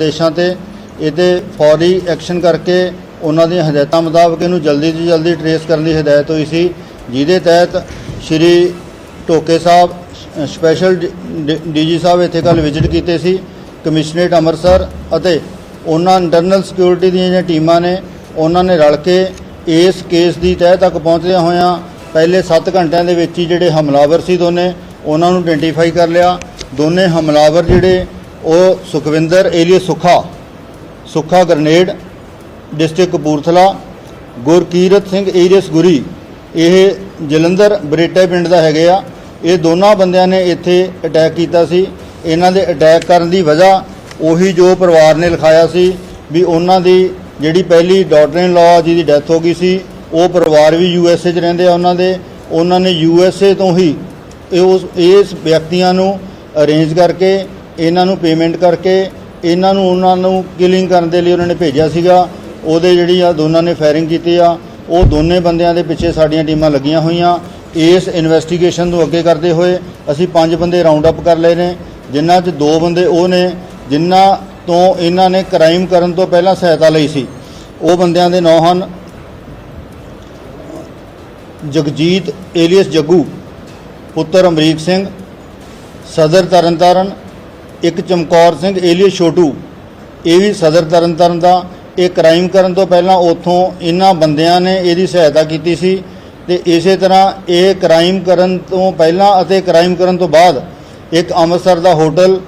ਦੇਸ਼ਾਂ ਤੇ ਇਹਦੇ ਫੌਰੀ ਐਕਸ਼ਨ ਕਰਕੇ ਉਹਨਾਂ ਦੀਆਂ ਹਦਾਇਤਾਂ ਮੁਤਾਬਕ ਇਹਨੂੰ ਜਲਦੀ ਤੋਂ ਜਲਦੀ ਟਰੇਸ ਕਰਨ ਦੀ ਹਦਾਇਤ ਹੋਈ ਸੀ। ਜਿਹਦੇ ਤਹਿਤ ਸ਼੍ਰੀ ਟੋਕੇ ਸਾਹਿਬ ਅ, ਸਪੈਸ਼ਲ ਡੀਜੀ ਸਾਹਿਬ ਇੱਥੇ ਕੱਲ ਵਿਜ਼ਿਟ ਕੀਤੇ ਸੀ। ਕਮਿਸ਼ਨਰੇਟ ਅੰਮ੍ਰਿਤਸਰ ਅਤੇ ਉਹਨਾਂ ਇੰਟਰਨਲ ਸਿਕਿਉਰਿਟੀ ਦੀਆਂ ਜਿਹੜੀਆਂ ਟੀਮਾਂ ਨੇ ਉਹਨਾਂ ਨੇ ਰਲ ਕੇ ਇਸ ਕੇਸ ਦੀ ਤਹਿ ਤੱਕ ਪਹੁੰਚਦਿਆਂ ਹੋਇਆਂ ਪਹਿਲੇ 7 ਘੰਟਿਆਂ ਦੇ ਵਿੱਚ ਹੀ ਜਿਹੜੇ ਹਮਲਾਵਰ ਸੀ ਦੋਨੇ ਉਹਨਾਂ ਨੂੰ ਆਇਡੈਂਟੀਫਾਈ ਕਰ ਲਿਆ। ਦੋਨੇ ਹਮਲਾਵਰ ਜਿਹੜੇ ਉਹ Sukhwinder alias Sukha, Sukha grenade, district Kapurthala, Gurkirat Singh alias Guri, ਇਹ ਜਲੰਧਰ ਬਰੇਟਾ ਪਿੰਡ ਦਾ ਹੈਗੇ ਆ। ਇਹ ਦੋਨਾਂ ਬੰਦਿਆਂ ਨੇ ਇੱਥੇ ਅਟੈਕ ਕੀਤਾ ਸੀ। ਇਹਨਾਂ ਦੇ ਅਟੈਕ ਕਰਨ ਦੀ ਵਜ੍ਹਾ ਉਹੀ ਜੋ ਪਰਿਵਾਰ ਨੇ ਲਿਖਾਇਆ ਸੀ ਵੀ ਉਹਨਾਂ ਦੀ ਜਿਹੜੀ ਪਹਿਲੀ ਡਾਟਰ ਇਨ ਲਾ ਜਿਹਦੀ ਡੈਥ ਹੋ ਗਈ ਸੀ, ਉਹ ਪਰਿਵਾਰ ਵੀ ਯੂ ਐਸ ਏ 'ਚ ਰਹਿੰਦੇ ਆ ਉਹਨਾਂ ਦੇ। ਉਹਨਾਂ ਨੇ ਯੂ ਐਸ ਏ ਤੋਂ ਹੀ ਇਹ ਉਸ, ਇਸ ਵਿਅਕਤੀਆਂ ਨੂੰ ਅਰੇਂਜ ਕਰਕੇ ਇਹਨਾਂ ਨੂੰ ਪੇਮੈਂਟ ਕਰਕੇ ਇਹਨਾਂ ਨੂੰ ਉਹਨਾਂ ਨੂੰ ਕਿਲਿੰਗ ਕਰਨ ਦੇ ਲਈ ਉਹਨਾਂ ਨੇ ਭੇਜਿਆ ਸੀਗਾ। ਉਹਦੇ ਜਿਹੜੀ ਆ ਦੋਨਾਂ ਨੇ ਫਾਇਰਿੰਗ ਕੀਤੀ ਆ। ਉਹ ਦੋਨੇ ਬੰਦਿਆਂ ਦੇ ਪਿੱਛੇ ਸਾਡੀਆਂ ਟੀਮਾਂ ਲੱਗੀਆਂ ਹੋਈਆਂ। ਇਸ ਇਨਵੈਸਟੀਗੇਸ਼ਨ ਨੂੰ ਅੱਗੇ ਕਰਦੇ ਹੋਏ ਅਸੀਂ ਪੰਜ ਬੰਦੇ ਰਾਉਂਡ ਅਪ ਕਰ ਲਏ ਨੇ ਜਿਨ੍ਹਾਂ 'ਚ ਦੋ ਬੰਦੇ ਉਹ ਨੇ ਜਿਨ੍ਹਾਂ ਤੋਂ ਇਹਨਾਂ ਨੇ ਕ੍ਰਾਈਮ ਕਰਨ ਤੋਂ ਪਹਿਲਾਂ ਸਹਾਇਤਾ ਲਈ ਸੀ। ਉਹ ਬੰਦਿਆਂ ਦੇ ਨਾਂ ਹਨ ਜਗਜੀਤ ਏਲੀਅਸ ਜੱਗੂ, ਪੁੱਤਰ ਅਮਰੀਕ ਸਿੰਘ, ਸਦਰ ਤਰਨਤਾਰਨ ਇੱਕ ਚਮਕੌਰ ਸਿੰਘ ਏਲੀਅਸ ਛੋਟੂ, ਇਹ ਵੀ ਸਦਰ ਤਰਨਤਾਰਨ ਦਾ, ਇਹ ਕ੍ਰਾਈਮ ਕਰਨ ਤੋਂ ਪਹਿਲਾਂ ਉਥੋਂ ਇਹਨਾਂ ਬੰਦਿਆਂ ਨੇ ਇਹਦੀ ਸਹਾਇਤਾ ਕੀਤੀ ਸੀ ਤੇ ਇਸੇ ਤਰ੍ਹਾਂ ਇਹ ਕ੍ਰਾਈਮ ਕਰਨ ਤੋਂ ਪਹਿਲਾਂ ਅਤੇ ਕ੍ਰਾਈਮ ਕਰਨ ਤੋਂ ਬਾਅਦ ਇੱਕ ਅੰਮ੍ਰਿਤਸਰ ਦਾ ਹੋਟਲ,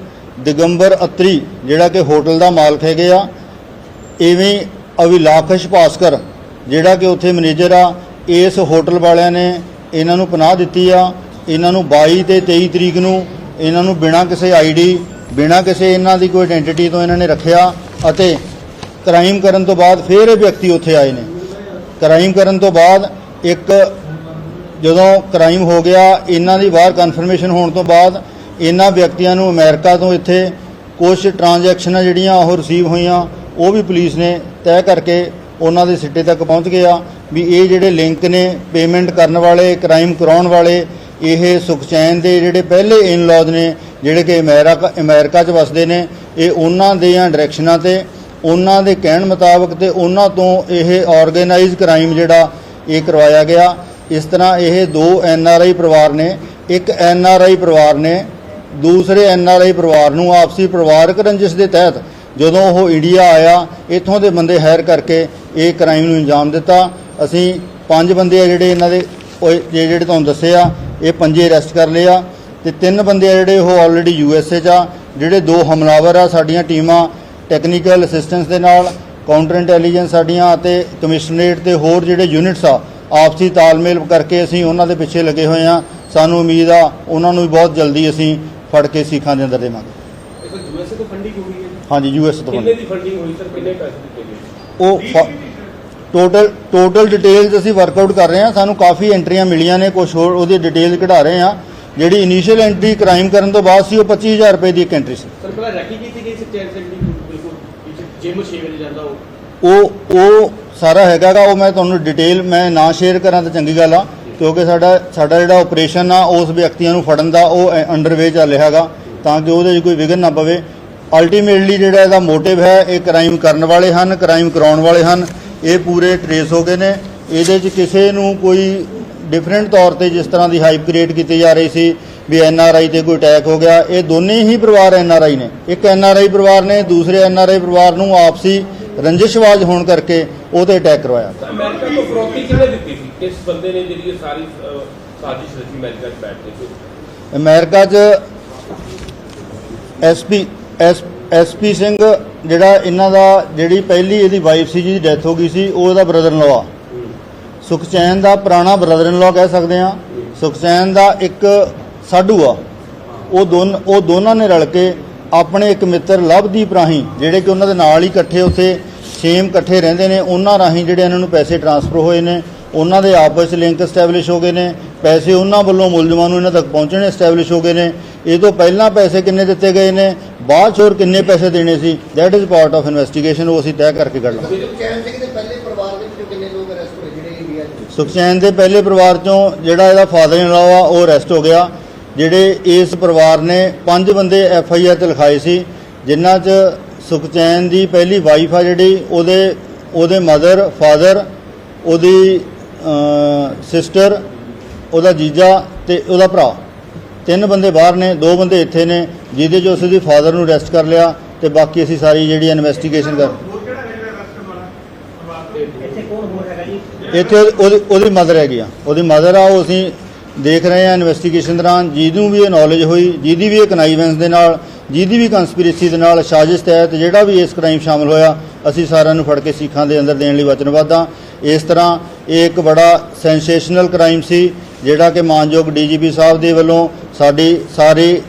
ਦਿਗੰਬਰ ਅਤਰੀ, ਜਿਹੜਾ ਕਿ ਹੋਟਲ ਦਾ ਮਾਲਕ ਹੈਗੇ ਆ, ਇਵੇਂ ਅਵਿਲਾਖਸ਼ ਭਾਸਕਰ, ਜਿਹੜਾ ਕਿ ਉੱਥੇ ਮੈਨੇਜਰ ਆ, ਇਸ ਹੋਟਲ ਵਾਲਿਆਂ ਨੇ ਇਹਨਾਂ ਨੂੰ ਪਨਾਹ ਦਿੱਤੀ ਆ। ਇਹਨਾਂ ਨੂੰ 22 ਤੇ 23 ਤਰੀਕ ਨੂੰ ਇਹਨਾਂ ਨੂੰ ਬਿਨਾਂ ਕਿਸੇ ਆਈਡੀ ਬਿਨਾਂ ਕਿਸੇ ਇਹਨਾਂ ਦੀ ਕੋਈ ਆਇਡੈਂਟੀਟੀ ਤੋਂ ਇਹਨਾਂ ਨੇ ਰੱਖਿਆ ਅਤੇ ਕ੍ਰਾਈਮ ਕਰਨ ਤੋਂ ਬਾਅਦ ਫਿਰ ਇਹ ਵਿਅਕਤੀ ਉੱਥੇ ਆਏ ਨੇ। ਕ੍ਰਾਈਮ ਕਰਨ ਤੋਂ ਬਾਅਦ ਇੱਕ ਜਦੋਂ ਕ੍ਰਾਈਮ ਹੋ ਗਿਆ, ਇਹਨਾਂ ਦੀ ਬਾਹਰ ਕਨਫਰਮੇਸ਼ਨ ਹੋਣ ਤੋਂ ਬਾਅਦ ਇਹਨਾਂ ਵਿਅਕਤੀਆਂ ਨੂੰ ਅਮਰੀਕਾ ਤੋਂ ਇੱਥੇ ਕੁਝ ਟ੍ਰਾਂਜੈਕਸ਼ਨਾਂ ਜਿਹੜੀਆਂ ਉਹ ਰਿਸੀਵ ਹੋਈਆਂ, ਉਹ ਵੀ ਪੁਲਿਸ ਨੇ ਤੈਅ ਕਰਕੇ ਉਹਨਾਂ ਦੇ ਸਿੱਟੇ ਤੱਕ ਪਹੁੰਚ ਗਿਆ ਵੀ ਇਹ ਜਿਹੜੇ ਲਿੰਕ ਨੇ ਪੇਮੈਂਟ ਕਰਨ ਵਾਲੇ ਕ੍ਰਾਈਮ ਕਰਾਉਣ ਵਾਲੇ, ਇਹ ਸੁਖਚੈਨ ਦੇ ਜਿਹੜੇ ਪਹਿਲੇ ਇਨ-ਲॉज ਨੇ ਜਿਹੜੇ ਕਿ ਅਮਰੀਕਾ ਅਮਰੀਕਾ 'ਚ ਵਸਦੇ ਨੇ, ਇਹ ਉਹਨਾਂ ਦੀਆਂ ਡਾਇਰੈਕਸ਼ਨਾਂ ਤੇ, ਉਹਨਾਂ ਦੇ ਕਹਿਣ ਮੁਤਾਬਕ ਤੇ ਉਹਨਾਂ ਤੋਂ ਇਹ ਆਰਗੇਨਾਈਜ਼ ਕ੍ਰਾਈਮ ਜਿਹੜਾ ਇਹ ਕਰਵਾਇਆ ਗਿਆ। ਇਸ ਤਰ੍ਹਾਂ ਇਹ ਦੋ ਐਨ ਆਰ ਆਈ ਪਰਿਵਾਰ ਨੇ, ਇੱਕ ਐਨ ਆਰ ਆਈ ਪਰਿਵਾਰ ਨੇ, ਦੂਸਰੇ ਐਨ ਆਰ ਆਈ ਪਰਿਵਾਰ ਨੂੰ ਆਪਸੀ ਪਰਿਵਾਰਕ ਰੰਜਿਸ਼ ਦੇ ਤਹਿਤ ਜਦੋਂ ਉਹ ਇੰਡੀਆ ਆਇਆ, ਇੱਥੋਂ ਦੇ ਬੰਦੇ ਹਾਇਰ ਕਰਕੇ ਇਹ ਕ੍ਰਾਈਮ ਨੂੰ ਅੰਜਾਮ ਦਿੱਤਾ। ਅਸੀਂ ਪੰਜ ਬੰਦੇ ਆ ਜਿਹੜੇ ਇਹਨਾਂ ਦੇ ਜਿਹੜੇ ਤੁਹਾਨੂੰ ਦੱਸੇ ਆ, ਇਹ ਪੰਜੇ ਅਰੈਸਟ ਕਰ ਲਏ ਆ। ਤੇ ਤਿੰਨ ਬੰਦੇ ਆ ਜਿਹੜੇ ਉਹ ਆਲਰੇਡੀ ਯੂ ਐਸ ਏ 'ਚ ਆ ਜਿਹੜੇ ਦੋ ਹਮਲਾਵਰ ਆ ਸਾਡੀਆਂ ਟੀਮਾਂ ਟੈਕਨੀਕਲ ਅਸਿਸਟੈਂਸ ਦੇ ਨਾਲ ਕਾਊਂਟਰ ਇੰਟੈਲੀਜੈਂਸ ਸਾਡੀਆਂ ਅਤੇ ਕਮਿਸ਼ਨਰੇਟ ਤੇ ਹੋਰ ਜਿਹੜੇ ਯੂਨਿਟਸ ਆ ਆਪਸੀ ਤਾਲਮੇਲ ਕਰਕੇ ਅਸੀਂ ਉਹਨਾਂ ਦੇ ਪਿੱਛੇ ਲੱਗੇ ਹੋਏ ਆ। ਸਾਨੂੰ ਉਮੀਦ ਆ ਉਹਨਾਂ ਨੂੰ ਵੀ ਬਹੁਤ ਜਲਦੀ ਅਸੀਂ ਫੜ ਕੇ ਸਿੱਖਾਂ ਦੇ ਅੰਦਰ ਦੇਵਾਂਗੇ। ਯੂਐਸਏ ਤੋਂ ਫੰਡਿੰਗ ਹੈ। ਹਾਂਜੀ ਯੂ ਐਸ ਤੋਂ ਕਿੰਨੇ ਦੀ ਫੰਡਿੰਗ ਹੋਈ ਸਰ? ਕਿੰਨੇ ਪੈਸੇ ਦਿੱਤੇ ਗਏ? ਉਹ ਟੋਟਲ ਟੋਟਲ ਡਿਟੇਲਸ ਅਸੀਂ ਵਰਕਆਊਟ ਕਰ ਰਹੇ ਹਾਂ ਸਾਨੂੰ ਕਾਫੀ ਐਂਟਰੀਆਂ ਮਿਲੀਆਂ ਨੇ ਕੁਝ ਹੋਰ ਉਹਦੀ ਡਿਟੇਲ ਕਢਾ ਰਹੇ ਹਾਂ ਜਿਹੜੀ ਇਨੀਸ਼ੀਅਲ ਐਂਟਰੀ ਕ੍ਰਾਈਮ ਕਰਨ ਤੋਂ ਬਾਅਦ ਸੀ ਉਹ 25000 ਰੁਪਏ ਦੀ ਇੱਕ ਐਂਟਰੀ ਸੀ। ਸਰ ਪਹਿਲਾਂ ਰੈਕੀ ਕੀਤੀ ਗਈ ਸੀ ਚੈਨ ਦੀ ਬਿਲਕੁਲ ਜਿਮ 6 ਵਜੇ ਜਾਂਦਾ ਉਹ। ਉਹ ਉਹ ਸਾਰਾ ਹੈਗਾਗਾ ਉਹ ਮੈਂ ਤੁਹਾਨੂੰ ਡਿਟੇਲ ਮੈਂ ਨਾ ਸ਼ੇਅਰ ਕਰਾਂ ਤਾਂ ਚੰਗੀ ਗੱਲ ਆ ਕਿਉਂਕਿ ਸਾਡਾ ਸਾਡਾ ਜਿਹੜਾ ਆਪਰੇਸ਼ਨ ਆ ਉਸ ਵਿਅਕਤੀਆਂ ਨੂੰ ਫੜਨ ਦਾ ਉਹ ਅੰਡਰਵੇ ਚੱਲ ਰਿਹਾ ਹੈਗਾ ਤਾਂ ਕਿ ਉਹਦੇ 'ਚ ਕੋਈ ਵਿਘਨ ਨਾ ਪਵੇ। ਅਲਟੀਮੇਟਲੀ ਜਿਹੜਾ ਇਹਦਾ ਮੋਟਿਵ ਹੈ ਇਹ ਕ੍ਰਾਈਮ ਕਰਨ ਵਾਲੇ ਹਨ ਕ੍ਰਾਈਮ ਕਰਾਉਣ ਵਾਲੇ ਹਨ ਇਹ ਪੂਰੇ ਟਰੇਸ ਹੋ ਗਏ ਨੇ। ਇਹਦੇ 'ਚ ਕਿਸੇ ਨੂੰ ਕੋਈ ਡਿਫਰੈਂਟ ਤੌਰ ਤੇ ਜਿਸ ਤਰ੍ਹਾਂ ਦੀ ਹਾਈਪ ਕ੍ਰੀਏਟ ਕੀਤੀ ਜਾ ਰਹੀ ਸੀ ਵੀ ਐਨ ਆਰ ਆਈ ਤੇ ਕੋਈ ਅਟੈਕ ਹੋ ਗਿਆ ਇਹ ਦੋਨੇ ਹੀ ਪਰਿਵਾਰ ਐਨ ਆਰ ਆਈ ਨੇ। ਇੱਕ ਐਨ ਆਰ ਆਈ ਪਰਿਵਾਰ ਨੇ ਦੂਸਰੇ ਐਨ ਆਰ ਆਈ ਪਰਿਵਾਰ ਨੂੰ ਆਪਸੀ ਰੰਜਿਸ਼ਵਾਜ ਹੋਣ ਕਰਕੇ ਉਹ ਤੇ ਅਟੈਕ ਕਰਵਾਇਆ। ਅਮਰੀਕਾ ਤੋਂ ਫਰੋਤੀ ਕਿਹਨੇ ਦਿੱਤੀ ਸੀ? ਕਿਸ ਬੰਦੇ ਨੇ ਜਿਹੜੀ ਸਾਰੀ ਸਾਜ਼ਿਸ਼ ਰਚੀ ਅਮਰੀਕਾ 'ਚ ਬੈਠ ਕੇ? ਅਮਰੀਕਾ 'ਚ ਐਸਪੀ ਐਸਪੀ ਸਿੰਘ ਜਿਹੜਾ ਇਹਨਾਂ ਦਾ ਜਿਹੜੀ ਪਹਿਲੀ ਇਹਦੀ ਵਾਈਫ ਸੀ ਜਿਹਦੀ ਡੈਥ ਹੋ ਗਈ ਸੀ ਉਹ ਇਹਦਾ ਬ੍ਰਦਰ ਇਨ ਲਾ ਸੁਖਚੈਨ ਦਾ ਪੁਰਾਣਾ ਬ੍ਰਦਰ ਇਨ ਲਾ ਕਹਿ ਸਕਦੇ ਆ ਸੁਖਚੈਨ ਦਾ ਇੱਕ ਸਾਡੂ ਆ। ਉਹ ਦੋਨ, ਉਹ ਦੋਨਾਂ ਨੇ ਰਲ ਕੇ ਆਪਣੇ ਇੱਕ ਮਿੱਤਰ ਲਵਦੀਪ ਰਾਹੀਂ, ਜਿਹੜੇ ਕਿ ਉਹਨਾਂ ਦੇ ਨਾਲ ਹੀ ਇਕੱਠੇ ਉੱਥੇ ਸੇਮ ਇਕੱਠੇ ਰਹਿੰਦੇ ਨੇ। ਉਹਨਾਂ ਰਾਹੀਂ ਜਿਹੜੇ ਇਹਨਾਂ ਨੂੰ ਪੈਸੇ ਟਰਾਂਸਫਰ ਹੋਏ ਨੇ। ਉਹਨਾਂ ਦੇ ਆਪਸ ਵਿੱਚ ਲਿੰਕ ਐਸਟੈਬਲਿਸ਼ ਹੋ ਗਏ ਨੇ। ਪੈਸੇ ਉਹਨਾਂ ਵੱਲੋਂ ਮੁਲਜ਼ਮਾਂ ਨੂੰ ਇਹਨਾਂ ਤੱਕ ਪਹੁੰਚਣੇ ਐਸਟੈਬਲਿਸ਼ ਹੋ ਗਏ ਨੇ। ਇਹ ਤੋਂ ਪਹਿਲਾਂ ਪੈਸੇ ਕਿੰਨੇ ਦਿੱਤੇ ਗਏ ਨੇ? ਬਾਅਦ 'ਚ ਹੋਰ ਕਿੰਨੇ ਪੈਸੇ ਦੇਣੇ ਸੀ? That is part of investigation ਉਹ ਅਸੀਂ ਤੈਅ ਕਰਕੇ ਕੱਢ ਲਾਂਗੇ ਸੁਖਚੈਨ ਸਿੰਘ ਦੇ ਪਹਿਲੇ ਪਰਿਵਾਰ ਦੇ ਵਿੱਚੋਂ ਕਿੰਨੇ ਲੋਕ ਅਰੈਸਟ ਹੋਏ ਜਿਹੜੇ ਇੰਡੀਆ 'ਚ ਸੁਖਚੈਨ ਦੇ ਪਹਿਲੇ ਪਰਿਵਾਰ ਚੋਂ ਜਿਹੜਾ ਇਹਦਾ ਫਾਦਰ ਇਨ ਲਾ ਆ, ਉਹ ਅਰੈਸਟ ਹੋ ਗਿਆ। ਜਿਹੜੇ ਇਸ ਪਰਿਵਾਰ ਨੇ ਪੰਜ ਬੰਦੇ ਐਫ ਆਈ ਆਰ ਤੇ ਲਿਖਾਏ ਸੀ, ਜਿਨ੍ਹਾਂ 'ਚ ਸੁਖਚੈਨ ਦੀ ਪਹਿਲੀ ਵਾਈਫ ਆ ਜਿਹੜੀ, ਉਹਦੇ ਉਹਦੇ ਮਦਰ ਫਾਦਰ ਉਹਦੀ ਸਿਸਟਰ ਉਹਦਾ ਜੀਜਾ ਤੇ ਉਹਦਾ ਭਰਾ। ਤਿੰਨ ਬੰਦੇ ਬਾਹਰ ਨੇ, ਦੋ ਬੰਦੇ ਇੱਥੇ ਨੇ, ਜਿਹਦੇ ਚ ਉਸ ਦੀ ਫਾਦਰ ਨੂੰ ਅਰੈਸਟ ਕਰ ਲਿਆ ਤੇ ਬਾਕੀ ਅਸੀਂ ਸਾਰੀ ਜਿਹੜੀ ਇਨਵੈਸਟੀਗੇਸ਼ਨ ਕਰ ਇੱਥੇ ਕੌਣ ਹੋਰ ਹੈਗਾ ਜੀ ਇੱਥੇ ਉਹਦੀ ਉਹਦੀ ਮਦਰ ਹੈਗੀ ਆ। ਉਹਦੀ ਮਦਰ ਆ, ਉਹ ਅਸੀਂ ਦੇਖ ਰਹੇ ਹਾਂ ਇਨਵੈਸਟੀਗੇਸ਼ਨ ਦੌਰਾਨ। ਜਿਹਨੂੰ ਵੀ ਇਹ ਨੌਲੇਜ ਹੋਈ, ਜਿਹਦੀ ਵੀ ਇਹ ਕਨਾਈਵੈਂਸ ਦੇ ਨਾਲ, ਜਿਹਦੀ ਵੀ ਕੰਸਪੀਰੇਸੀ ਦੇ ਨਾਲ ਸਾਜ਼ਿਸ਼ ਤਹਿਤ ਜਿਹੜਾ ਵੀ ਇਸ ਕ੍ਰਾਈਮ ਸ਼ਾਮਲ ਹੋਇਆ, ਅਸੀਂ ਸਾਰਿਆਂ ਨੂੰ ਫੜ ਕੇ ਸਿੱਖਾਂ ਦੇ ਅੰਦਰ ਦੇਣ ਲਈ ਵਚਨਬੱਧ ਹਾਂ ਇਸ ਤਰ੍ਹਾਂ ਇਹ ਇੱਕ ਬੜਾ ਸੈਂਸੇਸ਼ਨਲ ਕ੍ਰਾਈਮ ਸੀ, ਜਿਹੜਾ ਕਿ ਮਾਨਯੋਗ ਡੀਜੀਪੀ ਸਾਹਿਬ ਦੇ ਵੱਲੋਂ ਸਾਡੀ ਸਾਰੇ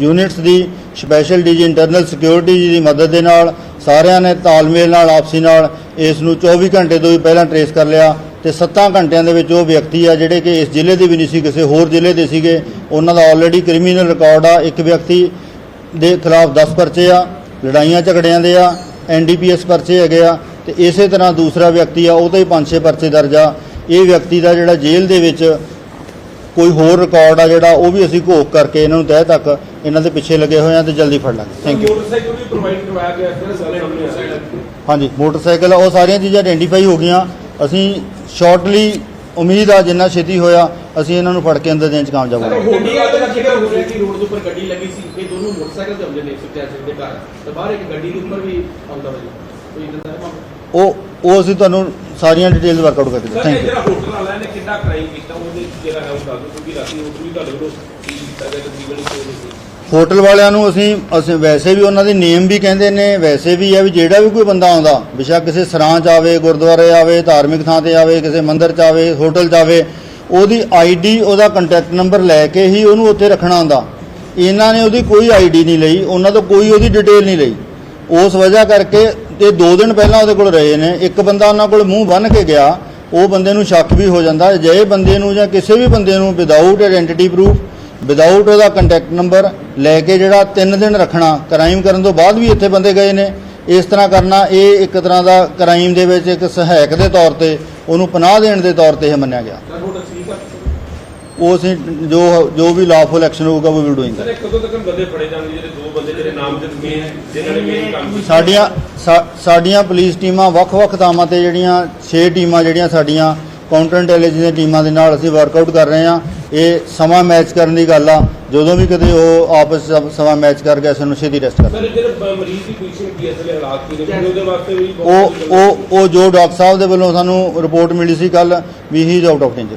ਯੂਨਿਟਸ ਦੀ special DG internal security ji ਦੀ ਮਦਦ ਦੇ ਨਾਲ ਸਾਰਿਆਂ ਨੇ ਤਾਲਮੇਲ ਨਾਲ, ਆਪਸੀ ਨਾਲ ਇਸ ਨੂੰ 24 ਘੰਟੇ ਤੋਂ ਵੀ ਪਹਿਲਾਂ ਟਰੇਸ ਕਰ ਲਿਆ ਤੇ 7 ਘੰਟਿਆਂ ਦੇ ਵਿੱਚ ਉਹ ਵਿਅਕਤੀ ਆ ਜਿਹੜੇ ਕਿ ਇਸ ਜ਼ਿਲ੍ਹੇ ਦੇ ਵੀ ਨਹੀਂ ਸੀ, ਕਿਸੇ ਹੋਰ ਜ਼ਿਲ੍ਹੇ ਦੇ ਸੀਗੇ। ਉਹਨਾਂ ਦਾ ਆਲਰੇਡੀ ਕ੍ਰਿਮੀਨਲ ਰਿਕਾਰਡ ਆ। ਇੱਕ ਵਿਅਕਤੀ ਦੇ ਖਿਲਾਫ 10 ਪਰਚੇ ਆ, ਲੜਾਈਆਂ ਝਗੜਿਆਂ ਦੇ ਆ ਐਨਡੀਪੀਐਸ ਪਰਚੇ ਹੈਗੇ ਆ ਤੇ ਇਸੇ ਤਰ੍ਹਾਂ ਦੂਸਰਾ ਵਿਅਕਤੀ ਆ ਉਹਦੇ ਹੀ 5-6 ਪਰਚੇ ਦਰਜ ਆ। ਇਹ ਵਿਅਕਤੀ ਦਾ ਜਿਹੜਾ ਜੇਲ੍ਹ ਦੇ ਵਿੱਚ ਕੋਈ ਹੋਰ ਰਿਕਾਰਡ ਆ ਜਿਹੜਾ ਉਹ ਵੀ ਅਸੀਂ ਘੋਖ ਕਰਕੇ ਇਹਨਾਂ ਨੂੰ ਤਹਿ ਤੱਕ ਇਹਨਾਂ ਦੇ ਪਿੱਛੇ ਲੱਗੇ ਹੋਏ ਆ ਤੇ ਜਲਦੀ ਫੜ ਲਾਂਗੇ। ਥੈਂਕ ਯੂ ਮੋਟਰਸਾਈਕਲ ਵੀ ਪ੍ਰੋਵਾਈਡ ਕਰਵਾਇਆ ਗਿਆ ਸੀ ਸਾਰੇ ਸਾਹਮਣੇ ਆ ਰਿਹਾ ਹਾਂਜੀ ਮੋਟਰਸਾਈਕਲ ਉਹ ਸਾਰੀਆਂ ਚੀਜ਼ਾਂ ਆਇਡੈਂਟੀਫਾਈ ਹੋ ਗਈਆਂ। ਅਸੀਂ ਸ਼ਾਰਟਲੀ ਉਮੀਦ ਆ ਜਿੰਨਾ ਛੇਤੀ ਹੋਇਆ ਅਸੀਂ ਇਹਨਾਂ ਨੂੰ ਫੜ ਕੇ ਅੰਦਰ ਦੇਣ ਚ ਕਾਮਯਾਬ ਹੋਵਾਂਗੇ। ਗੱਡੀ ਵਾਲੇ ਦਾ ਜ਼ਿਕਰ ਹੋ ਰਿਹਾ ਕਿ ਰੋਡ ਦੇ ਉੱਪਰ ਗੱਡੀ ਲੱਗੀ ਸੀ ਇਹ ਦੋਨੋਂ ਮੋਟਰਸਾਈਕਲ ਤੇ ਆਉਂਦੇ ਨੇ ਸੁਖਚੈਨ ਸਿੰਘ ਦੇ ਘਰ। ਤੇ ਬਾਹਰ ਇੱਕ ਗੱਡੀ ਦੇ ਉੱਪਰ ਵੀ ਆਉਂਦਾ ਜੀ। ਕੋਈ ਇਦਾਂ ਦਾ ਮਾਮਲਾ? ਉਹ ਉਹ ਅਸੀਂ ਤੁਹਾਨੂੰ ਸਾਰੀਆਂ ਡਿਟੇਲਸ ਵਰਕਆਊਟ ਕਰਕੇ ਸਰ ਥੈਂਕ ਯੂ ਜਿਹੜਾ ਹੋਟਲ ਵਾਲਾ ਨੇ ਕਿੰਨਾ ਕ੍ਰਾਈਮ ਕੀਤਾ ਉਹਦੇ ਜਿਹੜਾ ਹੈ ਉਹ ਦੱਸ ਦਿਓ ਕਿਉਂਕਿ ਰਾਤੀ ਹੋਟਲ ਵੀ ਤੁਹਾਡੇ ਕੋਲ ਕੀ ਕੀਤਾ ਗਿਆ ਤਕਰੀਬਨ ਸੌ ਸੀ ਹੋਟਲ ਵਾਲਿਆਂ ਨੂੰ ਅਸੀਂ ਅਸੀਂ ਵੈਸੇ ਵੀ ਉਹਨਾਂ ਦੀ ਨੇਮ ਵੀ ਕਹਿੰਦੇ ਨੇ ਵੈਸੇ ਵੀ ਆ ਵੀ ਜਿਹੜਾ ਵੀ ਕੋਈ ਬੰਦਾ ਆਉਂਦਾ ਬੇਸ਼ੱਕ ਕਿਸੇ ਸਰਾਂ 'ਚ ਆਵੇ ਗੁਰਦੁਆਰੇ ਆਵੇ ਧਾਰਮਿਕ ਥਾਂ ਤੇ ਆਵੇ ਕਿਸੇ ਮੰਦਿਰ 'ਚ ਆਵੇ ਹੋਟਲ 'ਚ ਆਵੇ ਉਹਦੀ ਆਈਡੀ ਉਹਦਾ ਕੰਟੈਕਟ ਨੰਬਰ ਲੈ ਕੇ ਹੀ ਉਹਨੂੰ ਉੱਥੇ ਰੱਖਣਾ ਹੁੰਦਾ। ਇਹਨਾਂ ਨੇ ਉਹਦੀ ਕੋਈ ਆਈਡੀ ਨਹੀਂ ਲਈ ਉਹਨਾਂ ਤੋਂ ਕੋਈ ਉਹਦੀ ਡਿਟੇਲ ਨਹੀਂ ਲਈ। ਉਸ ਵਜ੍ਹਾ ਕਰਕੇ ਤੇ 2 ਦਿਨ ਪਹਿਲਾਂ ਉਹਦੇ ਕੋਲ ਰਹੇ ਨੇ। ਇੱਕ ਬੰਦਾ ਉਹਨਾਂ ਕੋਲ ਮੂੰਹ ਬੰਨ ਕੇ ਗਿਆ ਉਹ ਬੰਦੇ ਨੂੰ ਸ਼ੱਕ ਵੀ ਹੋ ਜਾਂਦਾ। ਜੇ ਬੰਦੇ ਨੂੰ ਜਾਂ ਕਿਸੇ ਵੀ ਬੰਦੇ ਨੂੰ ਵਿਦਆਊਟ ਆਇਡੈਂਟੀਟੀ ਪ੍ਰੂਫ ਵਿਦਆਊਟ ਉਹਦਾ ਕੰਟੈਕਟ ਨੰਬਰ ਲੈ ਕੇ ਜਿਹੜਾ 3 ਦਿਨ ਰੱਖਣਾ ਕ੍ਰਾਈਮ ਕਰਨ ਤੋਂ ਬਾਅਦ ਵੀ ਇੱਥੇ ਬੰਦੇ ਗਏ ਨੇ। ਇਸ ਤਰ੍ਹਾਂ ਕਰਨਾ ਇਹ ਇੱਕ ਤਰ੍ਹਾਂ ਦਾ ਕ੍ਰਾਈਮ ਦੇ ਵਿੱਚ ਇੱਕ ਸਹਾਇਕ ਦੇ ਤੌਰ ਤੇ ਉਹਨੂੰ ਪਨਾਹ ਦੇਣ ਦੇ ਤੌਰ ਤੇ ਇਹ ਮੰਨਿਆ ਗਿਆ। ਉਹ ਅਸੀਂ ਜੋ ਜੋ ਵੀ ਲਾਫੁਲ ਐਕਸ਼ਨ ਹੋਊਗਾ ਉਹ ਵਿਲ ਡੂਇੰਗ ਸਰ ਕਦੋਂ ਤੱਕ ਬੰਦੇ ਫੜੇ ਜਾਣਗੇ ਜਿਹੜੇ ਜਿਨ੍ਹਾਂ ਨੇ ਕੰਮ ਕੀਤਾ। ਸਾਡੀਆਂ ਸਾ- ਸਾਡੀਆਂ ਪੁਲਿਸ ਟੀਮਾਂ ਵੱਖ-ਵੱਖ ਥਾਵਾਂ ਤੇ ਜਿਹੜੀਆਂ 6 ਟੀਮਾਂ ਜਿਹੜੀਆਂ ਸਾਡੀਆਂ ਕਾਊਂਟਰ ਇੰਟੈਲੀਜੈਂਸ ਦੀਆਂ ਟੀਮਾਂ ਦੇ ਨਾਲ ਅਸੀਂ ਵਰਕਆਊਟ ਕਰ ਰਹੇ ਹਾਂ। ਇਹ ਸਮਾਂ ਮੈਚ ਕਰਨ ਦੀ ਗੱਲ ਆ। ਜਦੋਂ ਵੀ ਕਦੇ ਉਹ ਆਪਸ 'ਚ ਸਮਾਂ ਮੈਚ ਕਰ ਗਿਆ ਸਾਨੂੰ ਛੇਤੀ ਰੈਸਟ ਕਰ ਸਰ ਇਹ ਜਿਹੜੇ ਬ- ਮਰੀਜ਼ ਦੀ ਪੋਜੀਸ਼ਨ ਕੀ ਹੈ ਅਸਲੇ ਹਾਲਾਤ ਕੀ ਨੇ ਉਹਦੇ ਵਾਸਤੇ ਵੀ ਉਹ ਉਹ ਉਹ ਜੋ ਡਾਕਟਰ ਸਾਹਿਬ ਦੇ ਵੱਲੋਂ ਸਾਨੂੰ ਰਿਪੋਰਟ ਮਿਲੀ ਸੀ ਕੱਲ ਵੀ ਹੀ ਇਜ਼ ਆਊਟ ਆਫ ਡੇਂਜਰ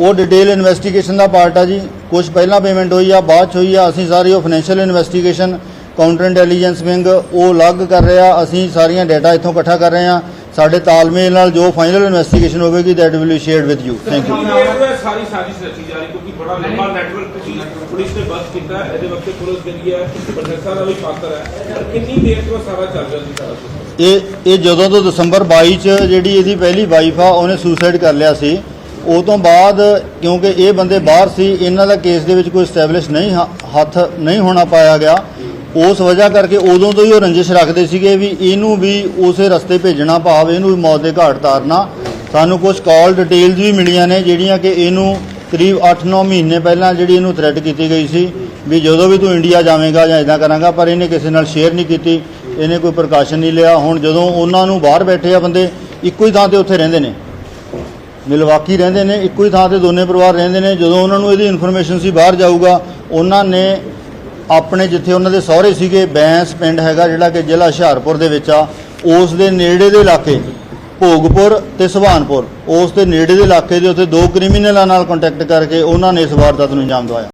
ਉਹ ਡਿਟੇਲ ਇਨਵੈਸਟੀਗੇਸ਼ਨ ਦਾ ਪਾਰਟ ਆ ਜੀ। ਕੁਝ ਪਹਿਲਾਂ ਪੇਮੈਂਟ ਹੋਈ ਆ ਬਾਅਦ ਚ ਹੋਈ ਆ ਅਸੀਂ ਸਾਰੀ ਉਹ financial investigation counter intelligence wing ਉਹ ਅਲੱਗ ਕਰ ਰਿਹਾ ਅਸੀਂ ਸਾਰੀਆਂ ਡਾਟਾ ਇੱਥੋਂ ਇਕੱਠਾ ਕਰ ਰਹੇ ਹਾਂ ਸਾਡੇ ਤਾਲਮੇਲ ਨਾਲ ਜੋ ਫਾਈਨਲ ਇਨਵੈਸਟੀਗੇਸ਼ਨ ਹੋਵੇਗੀ that will be shared with you thank you ਸਾਰੀ ਸਾਜ਼ਿਸ਼ ਰਚੀ ਜਾ ਰਹੀ ਕਿਉਂਕਿ ਬੜਾ ਲੰਬਾ ਨੈਟਵਰਕ ਤੁਸੀਂ ਪੁਲਿਸ ਨੇ ਬਸ ਕੀਤਾ ਇਹਦੇ ਵਕਤ ਪੁਲਿਸ ਜਿਹੜੀ ਹੈ ਪ੍ਰਸ਼ਾਸਨ ਦਾ ਵੀ ਪਾਤਰ ਹੈ। ਕਿੰਨੀ ਦੇਰ ਤੋਂ ਸਾਰਾ ਚੱਲ ਰਿਹਾ ਸੀ ਸਾਰਾ? ਇਹ ਇਹ ਜਦੋਂ ਤੋਂ ਦਸੰਬਰ 22 ਚ ਜਿਹੜੀ ਇਹਦੀ ਪਹਿਲੀ ਵਾਈਫ ਆ ਉਹਨੇ ਸੁਸਾਈਡ ਕਰ ਲਿਆ ਸੀ। ਉਹ ਤੋਂ ਬਾਅਦ ਕਿਉਂਕਿ ਇਹ ਬੰਦੇ ਬਾਹਰ ਸੀ, ਇਹਨਾਂ ਦਾ ਕੇਸ ਦੇ ਵਿੱਚ ਕੋਈ ਸਟੈਬਲਿਸ਼ ਨਹੀਂ ਹੱਥ ਨਹੀਂ ਹੋਣਾ ਪਾਇਆ ਗਿਆ। ਉਸ ਵਜ੍ਹਾ ਕਰਕੇ ਉਦੋਂ ਤੋਂ ਹੀ ਉਹ ਰੰਜਿਸ਼ ਰੱਖਦੇ ਸੀਗੇ ਵੀ ਇਹਨੂੰ ਵੀ ਉਸੇ ਰਸਤੇ ਭੇਜਣਾ ਭਾਵ ਇਹਨੂੰ ਵੀ ਮੌਤ ਦੇ ਘਾਟ ਤਾਰਨਾ। ਸਾਨੂੰ ਕੁਝ ਕਾਲ ਡਿਟੇਲਸ ਵੀ ਮਿਲੀਆਂ ਨੇ, ਜਿਹੜੀਆਂ ਕਿ ਇਹਨੂੰ ਕਰੀਬ 8-9 ਮਹੀਨੇ ਪਹਿਲਾਂ ਜਿਹੜੀ ਇਹਨੂੰ ਥ੍ਰੈਟ ਕੀਤੀ ਗਈ ਸੀ ਵੀ ਜਦੋਂ ਵੀ ਤੂੰ ਇੰਡੀਆ ਜਾਵੇਂਗਾ ਜਾਂ ਇਦਾਂ ਕਰਾਂਗਾ, ਪਰ ਇਹਨੇ ਕਿਸੇ ਨਾਲ ਸ਼ੇਅਰ ਨਹੀਂ ਕੀਤੀ, ਇਹਨੇ ਕੋਈ ਪ੍ਰਕਾਸ਼ਨ ਨਹੀਂ ਲਿਆ। ਹੁਣ ਜਦੋਂ ਉਹਨਾਂ ਨੂੰ ਬਾਹਰ ਬੈਠੇ ਆ ਬੰਦੇ, ਇੱਕੋ ਹੀ ਥਾਂ ਤੇ ਉੱਥੇ ਰਹਿੰਦੇ ਨੇ। ਮਿਲਵਾਕੀ ਰਹਿੰਦੇ ਨੇ, ਇੱਕੋ ਹੀ ਥਾਂ ਤੇ ਦੋਨੇ ਪਰਿਵਾਰ ਰਹਿੰਦੇ ਨੇ। ਜਦੋਂ ਉਹਨਾਂ ਨੂੰ ਇਹਦੀ ਇਨਫੋਰਮੇਸ਼ਨ ਸੀ, ਬਾਹਰ ਜਾਊਗਾ, ਉਹਨਾਂ ਨੇ ਆਪਣੇ ਜਿੱਥੇ ਉਹਨਾਂ ਦੇ ਸਹੁਰੇ ਸੀਗੇ, ਬੈਂਸ ਪਿੰਡ ਹੈਗਾ ਜਿਹੜਾ ਕਿ ਜ਼ਿਲ੍ਹਾ ਹੁਸ਼ਿਆਰਪੁਰ ਦੇ ਵਿੱਚ ਆ, ਉਸ ਦੇ ਨੇੜੇ ਦੇ ਇਲਾਕੇ, ਭੋਗਪੁਰ ਤੇ ਸੁਭਾਨਪੁਰ ਉਸ ਦੇ ਨੇੜੇ ਦੇ ਇਲਾਕੇ ਦੇ ਉੱਤੇ ਦੋ ਕ੍ਰਿਮੀਨਲਾਂ ਨਾਲ ਕੰਟੈਕਟ ਕਰਕੇ ਉਹਨਾਂ ਨੇ ਇਸ ਵਾਰਦਾਤ ਨੂੰ ਅੰਜਾਮ ਦਵਾਇਆ।